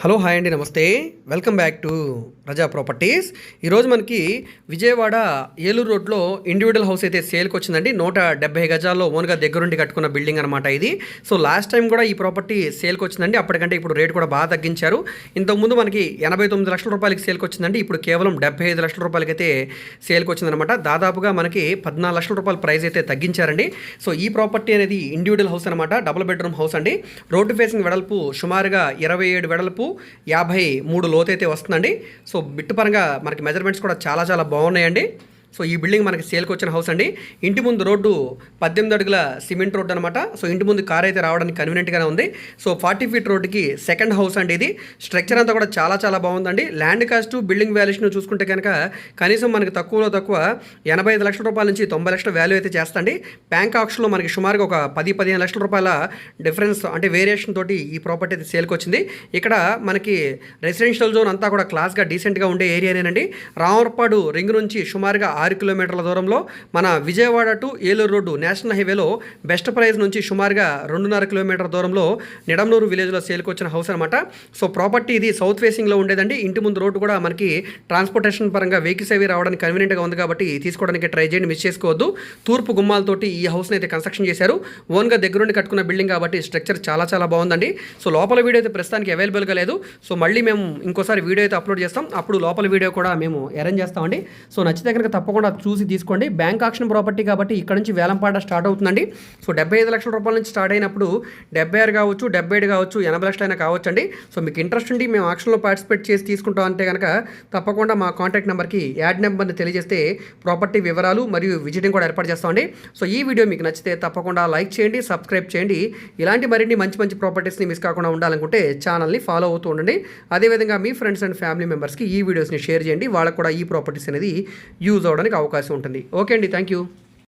Hello hi అండి నమస్తే. Welcome back to Praja properties. ఈరోజు మనకి విజయవాడ ఏలూరు రోడ్లో ఇండివిజువల్ హౌస్ అయితే సేల్కి వచ్చిందండి. నూట డెబ్బై గజాల్లో ఓన్గా దగ్గరుండి కట్టుకున్న బిల్డింగ్ అనమాట ఇది. సో లాస్ట్ టైం కూడా ఈ ప్రాపర్టీ సేల్కి వచ్చిందండి. అప్పటికంటే ఇప్పుడు రేట్ కూడా బాగా తగ్గించారు. ఇంతకుముందు మనకి ఎనభై తొమ్మిది లక్షల రూపాయలకి సేల్కి వచ్చిందండి. ఇప్పుడు కేవలం డెబ్బై ఐదు లక్షల రూపాయలకి అయితే సేల్కి వచ్చిందనమాట దాదాపుగా మనకి పద్నాలుగు లక్షల రూపాయల ప్రైస్ అయితే తగ్గించారండి. సో ఈ ప్రాపర్టీ అనేది ఇండివిజువల్ హౌస్ అనమాట డబుల్ బెడ్రూమ్ హౌస్ అండి. రోడ్డు ఫేసింగ్ వెడల్పు సుమారుగా ఇరవై ఏడు వెడల్పు యాభై మూడు లోతు అయితే వస్తుందండి. సో బిట్టు పరంగా మనకి మెజర్మెంట్స్ కూడా చాలా చాలా బాగున్నాయండి. సో ఈ బిల్డింగ్ మనకి సేల్కి వచ్చిన హౌస్ అండి. ఇంటి ముందు రోడ్డు పద్దెనిమిది అడుగుల సిమెంట్ రోడ్డు అనమాట సో ఇంటి ముందు కార్ అయితే రావడానికి కన్వీనియంట్గానే ఉంది. సో ఫార్టీ ఫీట్ రోడ్డుకి సెకండ్ హౌస్ అండి ఇది. స్ట్రక్చర్ అంతా కూడా చాలా చాలా బాగుందండి. ల్యాండ్ కాస్ట్ బిల్డింగ్ వాల్యుయేషన్ చూసుకుంటే కనుక కనీసం మనకి తక్కువలో తక్కువ ఎనభై ఐదు లక్షల రూపాయల నుంచి తొంభై లక్షల వాల్యూ అయితే చేస్తండి. బ్యాంక్ ఆక్షన్లో మనకి సుమారుగా ఒక పది పదిహేను లక్షల రూపాయల డిఫరెన్స్ అంటే వేరియేషన్ తోటి ఈ ప్రాపర్టీ అయితే సేల్కి వచ్చింది. ఇక్కడ మనకి రెసిడెన్షియల్ జోన్ అంతా కూడా క్లాస్గా డీసెంట్గా ఉండే ఏరియానేనండి రామర్పాడు రింగ్ నుంచి సుమారుగా ఆరు కిలోమీటర్ల దూరంలో మన Vijayawada to Eluru road national హైవేలో బెస్ట్ ప్రైస్ నుంచి సుమారుగా రెండున్నర కిలోమీటర్ దూరంలో నిడమనూరు విలేజ్లో సేల్కి వచ్చిన హౌస్ అనమాట సో ప్రాపర్టీ ఇది సౌత్ ఫేసింగ్లో ఉండేదండి. ఇంటి ముందు రోడ్డు కూడా మనకి ట్రాన్స్పోర్టేషన్ పరంగా వెహికల్స్ అవి రావడానికి కన్వీనియంట్గా ఉంది కాబట్టి తీసుకోవడానికి ట్రై చేయండి మిస్ చేసుకోవద్దు. తూర్పు గుమ్మాలతోటి ఈ హౌస్ని అయితే కన్స్ట్రక్షన్ చేశారు. ఓన్గా దగ్గరుండి కట్టుకున్న బిల్డింగ్ కాబట్టి స్ట్రక్చర్ చాలా చాలా బాగుందండి. సో లోపల వీడియో అయితే ప్రస్తుతానికి అవైలబుల్గా లేదు. సో మళ్ళీ మేము ఇంకోసారి వీడియో అయితే అప్లోడ్ చేస్తాం. అప్పుడు లోపల వీడియో కూడా మేము అరేంజ్ చేస్తామండి. సో నచ్చితే కనుక తప్పకుండా చూసి తీసుకోండి. బ్యాంక్ ఆక్షన్ ప్రాపర్టీ కాబట్టి ఇక్కడ నుంచి వేలంపాట స్టార్ట్ అవుతుందండి. సో డెబ్బై ఐదు లక్షల రూపాయల నుంచి స్టార్ట్ అయినప్పుడు డెబ్బై ఆరు కావచ్చు డెబ్బై ఏడు కావచ్చు ఎనభై లక్షలైనా కావచ్చు అండి సో మీకు ఇంట్రెస్ట్ ఉండి మేము ఆక్షన్లో పార్టిసిపేట్ చేసి తీసుకుంటాం అంటే కనుక తప్పకుండా మా కాంటాక్ట్ నెంబర్కి యాడ్ నెంబర్ని తెలియజేస్తే ప్రాపర్టీ వివరాలు మరియు విజిటింగ్ కూడా ఏర్పాటు చేస్తామండి. సో ఈ వీడియో మీకు నచ్చితే తప్పకుండా లైక్ చేయండి సబ్స్క్రైబ్ చేయండి. ఇలాంటి మరిన్ని మంచి మంచి ప్రాపర్టీస్ని మిస్ కాకుండా ఉండాలనుకుంటే ఛానల్ని ఫాలో అవుతూ ఉండండి. అదేవిధంగా మీ ఫ్రెండ్స్ అండ్ ఫ్యామిలీ మెంబర్స్కి ఈ వీడియోస్ని షేర్ చేయండి. వాళ్ళకు కూడా ఈ ప్రాపర్టీస్ అనేది యూజ్ అవ్వడానికి అవకాశం ఉంటుంది. ఓకే అండి. Thank you